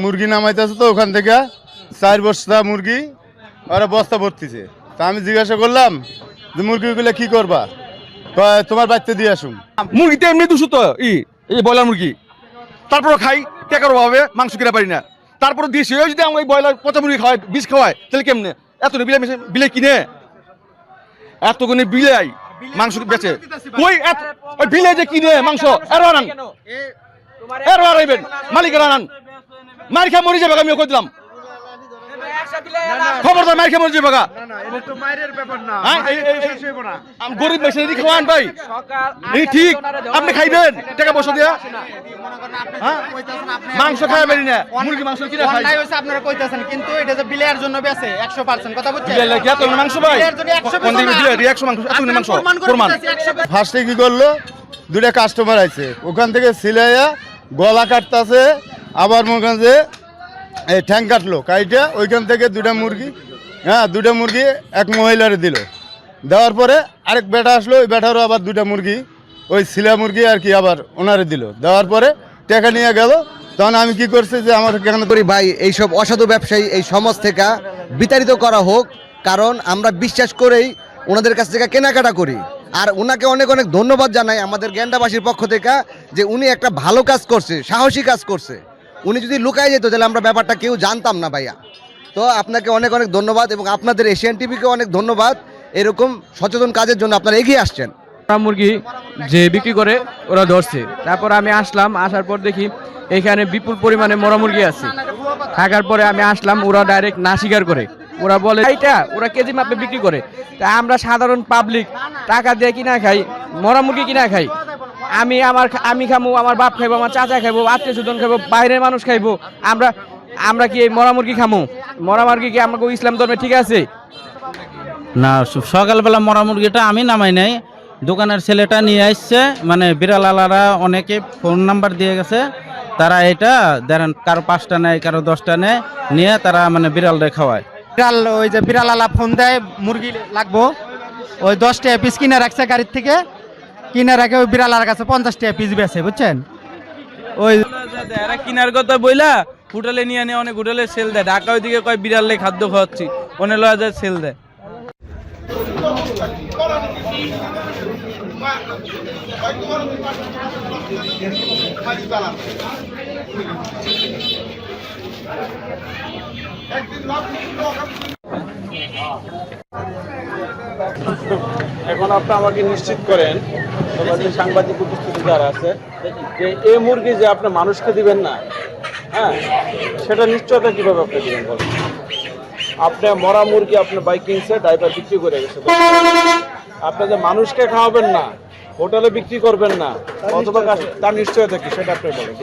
মুরগি নামাইতেছে তো ওখান থেকে চার বস্তা মুরগি ওরা বস্তা ভর্তিছে। তা আমি জিজ্ঞাসা করলাম যে মুরগিগুলো কি করবা? তোমার বাড়িতে দিয়ে আসুন মুরগিতে এমনি দূষিত ই এই ব্রয়লার মুরগি। তারপরে খাই টাকার অভাবে মাংস কিনা পারি না। তারপরে দিয়েছি ওই যদি ওই ব্রয়লার পচা মুরগি খাওয়াই বিষ খাওয়াই তাহলে কেমনে? এত বিলে বিলে কিনে? এতগুনি বিলাই মাংস বেচে। ওই বিলে যে কিনে মাংস এর আনান। এর আনাইবেন। মালিকের আনান। মার খেয়ে মরে যাবে আমি কই দিলাম খবরদার মার খেয়ে মরে যাবে। হ্যাঁ, গরিব যদি খাওয়ান ভাই। এই ঠিক আপনি খাইবেন টাকা পয়সা দিয়া। হ্যাঁ? মাংস খাই পারি না মুরগি মাংস কিনা খাই। হয়েছে আপনারা কইতেছেন কিন্তু এটা যে বিলের জন্য বেছে একশো পার্সেন্ট কথা বুঝছেন? এত মাংস ভাই। বিলের জন্য একশো কোন দিন বিলে দিয়ে একশো মাংস এত আপনারা মাংস প্রমাণ 100% ফার্স্টে কি করল? দুটা কাস্টমার আছে ওখান থেকে সিলাইয়া গলা কাটতাছে আবার মনে করেন যে এই ঠ্যাং কাটলো, কাইটা ওইখান থেকে দুটা মুরগি হ্যাঁ দুটা মুরগি এক মহিলারে দিল। দেওয়ার পরে আরেক বেটা আসলো, ওই বেটারও আবার দুটা মুরগি, ওই শিলা মুরগি আর কি আবার ওনারে দিল। দেওয়ার পরে টাকা নিয়ে গেল। তখন আমি কি করছি যে আমার কেন করি ভাই, এইসব অসাধু ব্যবসায়ী, এই সমাজ থেকে বিতাড়িত করা হোক, কারণ আমরা বিশ্বাস করেই ওনাদের কাছ থেকে কেনাকাটা করি। আর ওনাকে অনেক অনেক ধন্যবাদ জানাই আমাদের গ্যান্ডাবাসীর পক্ষ থেকে যে উনি একটা ভালো কাজ করছে, সাহসী কাজ করছে। উনি যদি লুকায় যেত, তাহলে আমরা ব্যাপারটা কেউ জানতাম না ভাইয়া। তো আপনাকে অনেক অনেক ধন্যবাদ এবং আপনাদের এশিয়ান টিভিকে অনেক ধন্যবাদ। এরকম সচেতন কাজের জন্য আপনারা এগিয়ে আসছেন। মুরগি যে বিক্রি করে, ওরা ধরছে। তারপর আমি আসলাম, আসার পর দেখি এখানে বিপুল পরিমাণে মরা মুরগি আছে। থাকার পরে আমি আসলাম, ওরা ডাইরেক্ট না স্বীকার করে। ওরা বলে, এইটা, ওরা কেজি মাপে বিক্রি করে। তা আমরা সাধারণ পাবলিক টাকা দিয়ে কিনা খাই, মরা মুরগি কিনা খাই। আমি আমার আমি খাব আমার বাপ খাইবো আমার চাচা খাইবো আত্মীয় স্বজন খাইবো বাইরের মানুষ খাইবো। আমরা আমরা কি এই মরা মুরগি খামো? মরা মুরগি কি আমাকে ইসলাম ধর্মে ঠিক আছে? না সকালবেলা মরা মুরগিটা আমি নামাই নাই। দোকানের ছেলেটা নিয়ে আসছে মানে বিড়ালালারা অনেকে ফোন নাম্বার দিয়ে গেছে। তারা এটা ধরেন কারও পাঁচটা নেয় কারও দশটা নেয় নিয়ে তারা মানে বিড়ালরে খাওয়ায়। বিড়াল ওই যে বিড়াল আলা ফোন দেয় মুরগি লাগবো। ওই দশ টাকা পিস কিনে রাখছে গাড়ির থেকে। কিনে রাখে ওই বিড়ালার কাছে পঞ্চাশ টাকা পিস বেছে বুঝছেন? ওই এরা কিনার কথা বইলা হোটেলে নিয়ে নিয়ে অনেক হোটেলে সেল দেয়। ঢাকা ওইদিকে কয় বিড়ালে খাদ্য খাওয়াচ্ছি অনেক লয়া যায় সেল দেয়। এখন আপনি আমাকে নিশ্চিত করেন তোমাদের সাংবাদিক উপস্থিতি যারা আছে, যে এই মুরগি যে আপনি মানুষকে দিবেন না হ্যাঁ সেটা নিশ্চয়তা কীভাবে আপনি দিবেন বলেন? আপনি মরা মুরগি আপনি বাইকিংসে ড্রাইভার বিক্রি করে গেছে। আপনি যে মানুষকে খাওয়াবেন না, হোটেলে বিক্রি করবেন না, অথবা তার নিশ্চয়তা কি, সেটা আপনি বলেন।